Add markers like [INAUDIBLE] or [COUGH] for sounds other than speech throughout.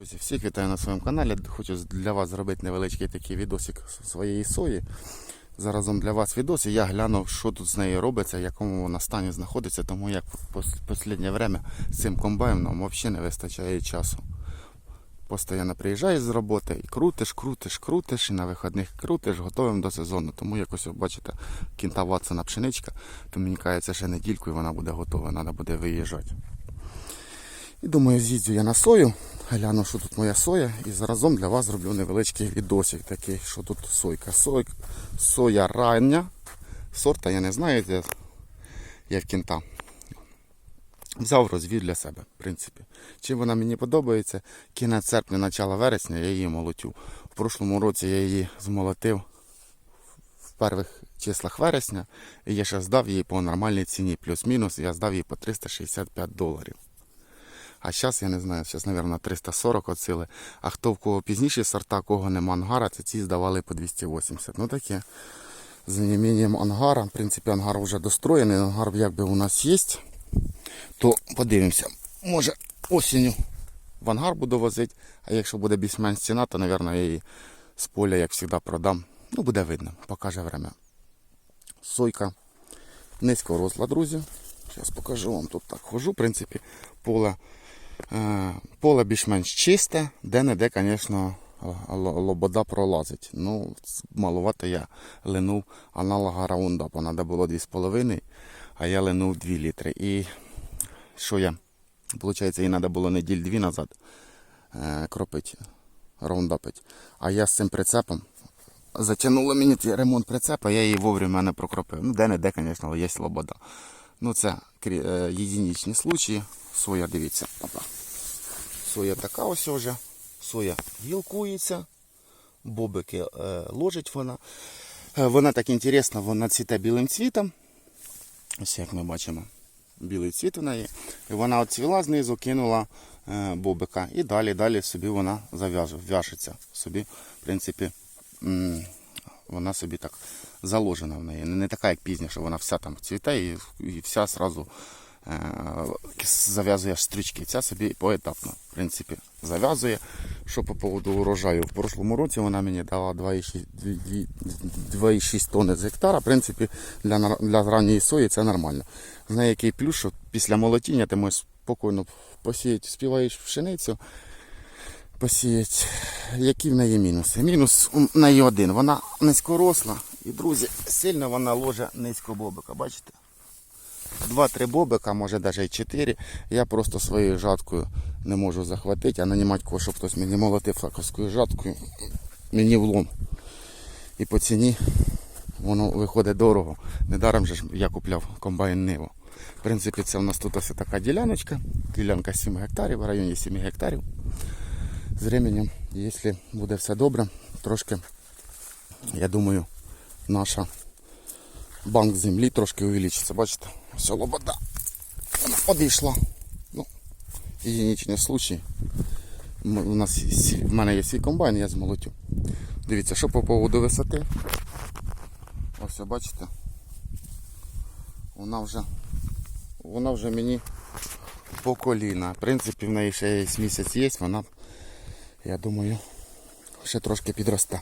Друзі, всіх вітаю на своєму каналі. Хочу для вас зробити невеличкий такий відосик своєї сої. Заразом для вас відос, я глянув, що тут з нею робиться, в якому вона стані знаходиться, тому як в останнє время з цим комбайном взагалі не вистачає часу. Постійно приїжджаєш з роботи і крутиш, крутиш, крутиш, і на вихідних крутиш, готовим до сезону. Тому якось, бачите, кінтава це на пшеничка, то мені кажеться, ще недільку і вона буде готова, треба буде виїжджати. І думаю, з'їздю я на сою, гляну, що тут моя соя, і заразом для вас зроблю невеличкий відосик такий, що тут сойка. Сойка, соя рання. Сорта я не знаю, я, я в кінта. Взяв розвів для себе, в принципі. Чим вона мені подобається, кінець серпня, начало вересня я її молотю. В прошлому році я її змолотив в перших числах вересня, і я ще здав її по нормальній ціні, плюс-мінус, я здав її по 365 доларів. А зараз, я не знаю, зараз, мабуть, 340 оцили. А хто в кого пізніші сорта, кого нема ангара, це ці здавали по 280. Ну таке. З неімінням ангара. В принципі, ангар вже достроєний, ангар якби у нас є. То подивимося. Може осінню в ангар буду возити, а якщо буде більш-менш ціна, то, мабуть, я її з поля, як завжди, продам. Ну, буде видно, покаже время. Сойка низько росла, друзі. Зараз покажу вам тут так хожу. В принципі, поле, поле більш-менш чисте, де-не-де, звісно, лобода пролазить. Ну, малувато я линув аналога раундапа. Треба було 2,5, а я линув 2 літри. І що я? Получається, їй треба було неділь дві назад е, кропити, раундапити. А я з цим прицепом затягнуло мені ремонт прицепа, я її вовремя не прокропив. Ну, де-не-де, звісно, є лобода. Ну, це е, єдиничні случаї. Соя, дивіться. Опа. Соя така ось вже. Соя гілкується. Бобики е, ложить вона. Е, вона так інтересна, вона цвіте білим цвітом. Ось як ми бачимо. Білий цвіт у неї. І вона от цвіла знизу, кинула е, бобика. І далі, далі собі вона в'яжеться. Собі, в принципі, вона собі так заложена в неї. Не, така, як пізня, що вона вся там цвіте і вся сразу е, зав'язує стрічки. Ця собі поетапно, в принципі, зав'язує. Що по поводу урожаю? В прошлому році вона мені дала 2,6 дві- дві- 2,6 тонни з гектара. В принципі, для, для ранньої сої це нормально. З неї який плюс, що після молотіння ти можеш спокійно посіяти, співаєш пшеницю, посіяти. Які в неї мінуси? Мінус у неї один. Вона низькоросла. І, друзі, сильно вона ложе низько бобика, бачите? Два-три бобика, може навіть і чотири. Я просто своєю жаткою не можу захватити, а нанімати кого, щоб хтось мені молотив факовською жаткою. Мені влом. І по ціні воно виходить дорого. Недаром же я купляв комбайн Ниво. В принципі, це в нас тут ось така діляночка. Ділянка 7 гектарів, в районі 7 гектарів. З временем, якщо буде все добре, трошки, я думаю, наша банк землі трошки увеличиться. Бачите, все лобода. Вона одійшла. Ну, єдиничний случай. У нас є в мене є свій комбайн, я змолотю. Дивіться, що по поводу висоти. Ось бачите. Вона вже вона вже мені по коліна. В принципі, в неї ще місяць є, вона, я думаю, ще трошки підросте.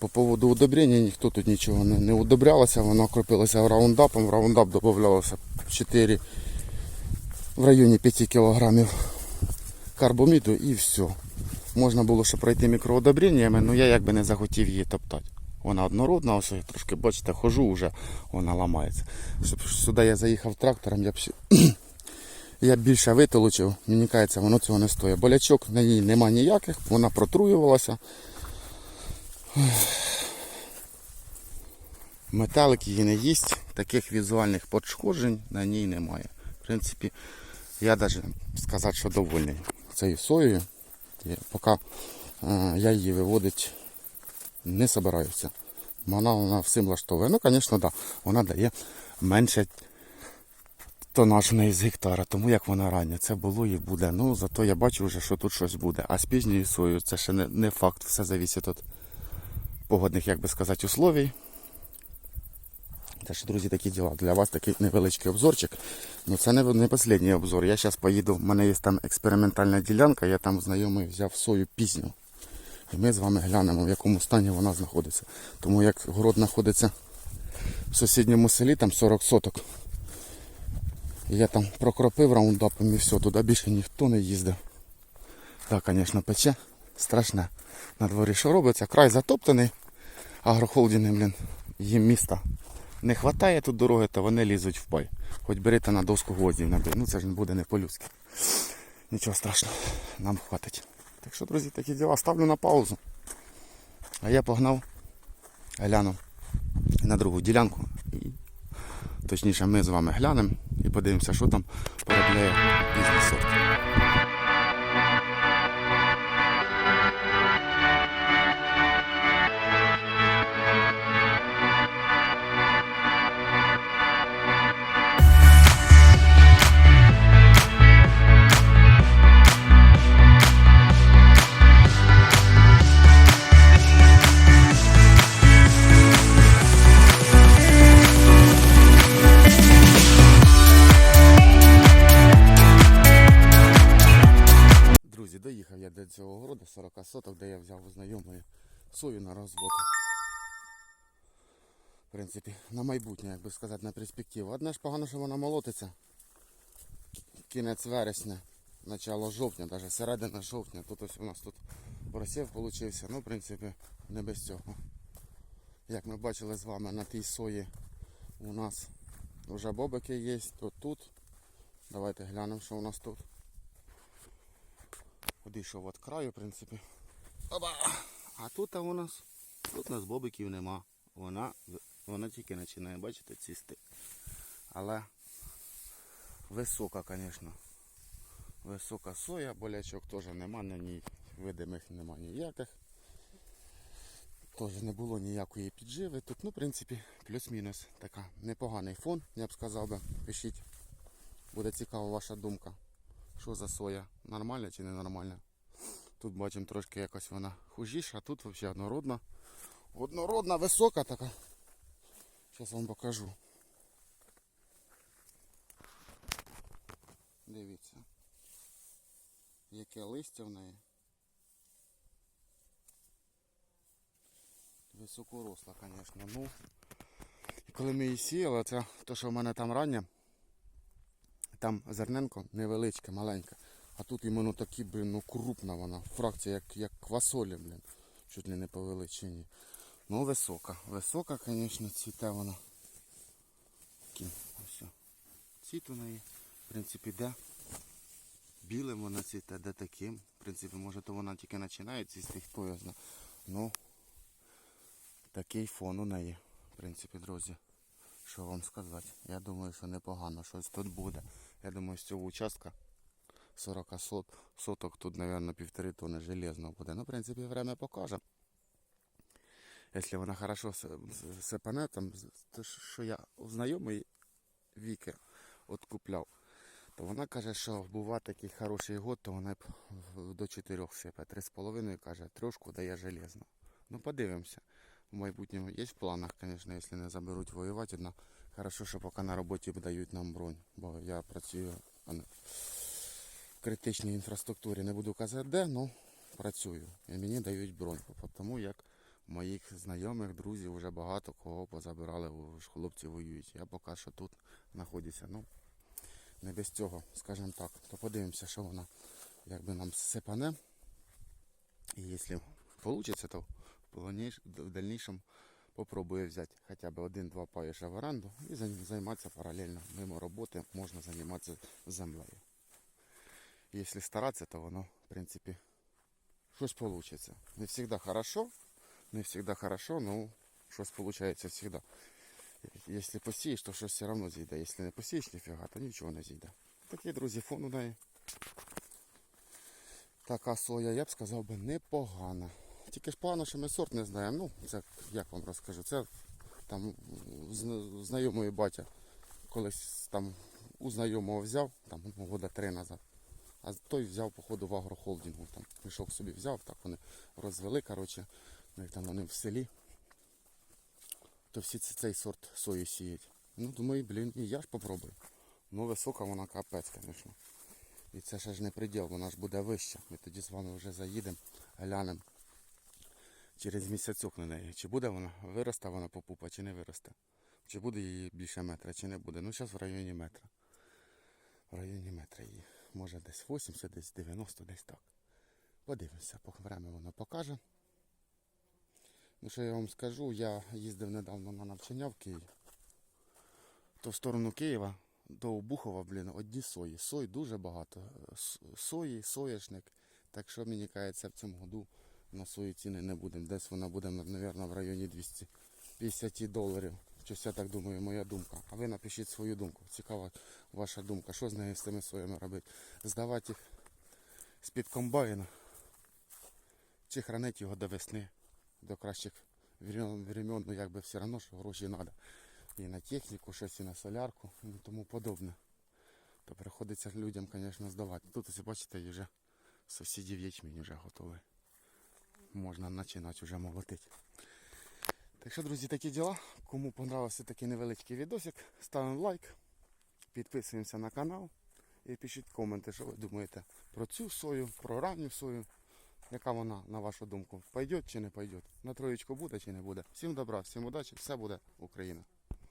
По поводу удобрення ніхто тут нічого не, не удобрялося, воно кропилося раундапом, в раундап додавалося 4 в районі 5 кг карбоміду і все. Можна було ще пройти мікроудобреннями, але я якби не захотів її топтати. Вона однородна, ось я трошки, бачите, хожу вже, вона ламається. Щоб сюди я заїхав трактором, я б [CLEARS THROAT] я більше витолочив, мені кажеться, воно цього не стоїть. Болячок на ній нема ніяких, вона протруювалася. Металик її не їсть, таких візуальних пошкоджень на ній немає. В принципі, я навіть сказати, що довольний цією соєю. Поки е, я її виводити не собираюся. Вона, вона всім влаштовує. Ну, звісно, да, вона дає менше тонаж неї з гектара, тому як вона рання. Це було і буде. Ну, зато я бачу вже, що тут щось буде. А з пізньою соєю це ще не, не факт. Все залежить від погодних, як би сказати, условій. Це ж, друзі, такі діла. Для вас такий невеличкий обзорчик. Ну це не, не останній обзор. Я зараз поїду, в мене є там експериментальна ділянка, я там знайомий взяв сою пізню. І ми з вами глянемо, в якому стані вона знаходиться. Тому як город знаходиться в сусідньому селі, там 40 соток. І я там прокропив раундапом і все, туди більше ніхто не їздив. Так, звісно, пече. Страшне. На дворі що робиться? Край затоптаний. Агрохолдинги, блін, їм міста не вистачає тут дороги, то вони лізуть в пай. Хоч берете на доску гвоздів набій. Ну це ж буде не по-людськи. Нічого страшного, нам хватить. Так що, друзі, такі діла ставлю на паузу. А я погнав, глянув на другу ділянку. Точніше, ми з вами глянемо і подивимося, що там поробляє пізні сотки. Де я взяв у знайомої сою на розвод. В принципі, на майбутнє, як би сказати, на перспективу. Одне ж погано, що вона молотиться. Кінець вересня, начало жовтня, навіть середина жовтня. Тут ось у нас тут просів получився. Ну, в принципі, не без цього. Як ми бачили з вами на тій сої у нас вже бобики є, то тут. Давайте глянемо, що у нас тут. Одійшов від краю, в принципі. Оба! А тут у нас тут у нас бобиків нема. Вона, вона тільки починає, бачите, цісти. Але висока, звісно. Висока соя, болячок теж нема на ній. Видимих нема ніяких. Теж не було ніякої підживи. Тут, ну, в принципі, плюс-мінус така непоганий фон, я б сказав би. Пишіть. Буде цікава ваша думка. Що за соя? Нормальна чи не нормальна? Тут бачимо трошки якось вона хужіша, а тут взагалі однородна. Однородна, висока така. Зараз вам покажу. Дивіться. Яке листя в неї. Високоросла, звісно. Ну, коли ми її сіяли, це те, що в мене там рання, там зерненко невеличке, маленьке. А тут іменно такі, блін, ну крупна вона. Фракція, як, як квасолі, блін. Чуть ли не по величині. Ну, висока. Висока, звісно, цвіте вона. Ось. Цвіт у неї, в принципі, де. Білим вона цвіте, де таким. В принципі, може то вона тільки починає цвісти, хто його знає. Ну, такий фон у неї. В принципі, друзі. Що вам сказати? Я думаю, що непогано щось тут буде. Я думаю, з цього участка 40 сот, соток тут, мабуть, півтори тонни железного буде. Ну, в принципі, время покаже. Якщо вона хорошо сипане, то що я у знайомої Віки от купляв, то вона каже, що буває такий хороший год, то вона б до 4 сипе. 3,5 каже, трошку дає железно. Ну, подивимося. В майбутньому є в планах, звісно, якщо не заберуть воювати. Но хорошо, що поки на роботі дають нам бронь, бо я працюю а не- критичній інфраструктурі. Не буду казати де, але працюю. І мені дають бронь. Тому як моїх знайомих, друзів вже багато кого позабирали, хлопці воюють. Я поки що тут знаходжуся. Ну, не без цього, скажімо так. То подивимося, що вона якби нам сипане. І якщо вийде, то в дальнішому попробую взяти хоча б один-два паїша в оренду і займатися паралельно. Мимо роботи можна займатися землею. Якщо старатися, то воно, в принципі, щось вийде. Не завжди хорошо, не завжди хорошо, ну щось виходить завжди. Якщо посієш, то щось все одно зійде. Якщо не посієш ніфіга, то нічого не зійде. Такий, друзі, фон у неї. Така соя, я б сказав би, непогана. Тільки ж погано, що ми сорт не знаємо. Ну, це як вам розкажу. Це там зна- знайомий батя колись там у знайомого взяв, там года три назад. А той взяв, походу, в агрохолдингу. Там прийшов собі, взяв, так вони розвели, коротше, ну, і там вони в селі. то всі цей сорт сої сіють. Ну, думаю, блін, і я ж попробую. Ну, висока вона капець, звісно. І це ще ж не приділ, вона ж буде вища. Ми тоді з вами вже заїдемо, глянемо через місяцьок на неї. Чи буде вона, виросте вона попупа, чи не виросте. Чи буде її більше метра, чи не буде. Ну, зараз в районі метра. В районі метра її. Може десь 80, десь 90, десь так. Подивимося, поки время воно покаже. Ну, що я вам скажу, я їздив недавно на навчання в Київ. То в сторону Києва до Обухова, блін, одні сої. Сой дуже багато. Сої, соняшник. Так що мені кажеться, в цьому году на сою ціни не будемо. Десь вона буде, мабуть, в районі 250 доларів. Щось я так думаю, моя думка. А ви напишіть свою думку. Цікава ваша думка. Що з нею з цими соями робити? Здавати їх з-під комбайна. Чи хранити його до весни, до кращих времен, ну якби все одно, що гроші треба. І на техніку, щось і на солярку і тому подобне. То приходиться людям, звісно, здавати. Тут, ось бачите, вже сусідів ячмінь вже готовий. Можна починати вже молотити. Так що, друзі, такі діла. Кому понравився такий невеличкий відосик, ставимо лайк, підписуємося на канал і пишіть коменти, що ви думаєте про цю сою, про ранню сою. Яка вона, на вашу думку, пойде чи не пойде? На троєчку буде чи не буде? Всім добра, всім удачі, все буде Україна.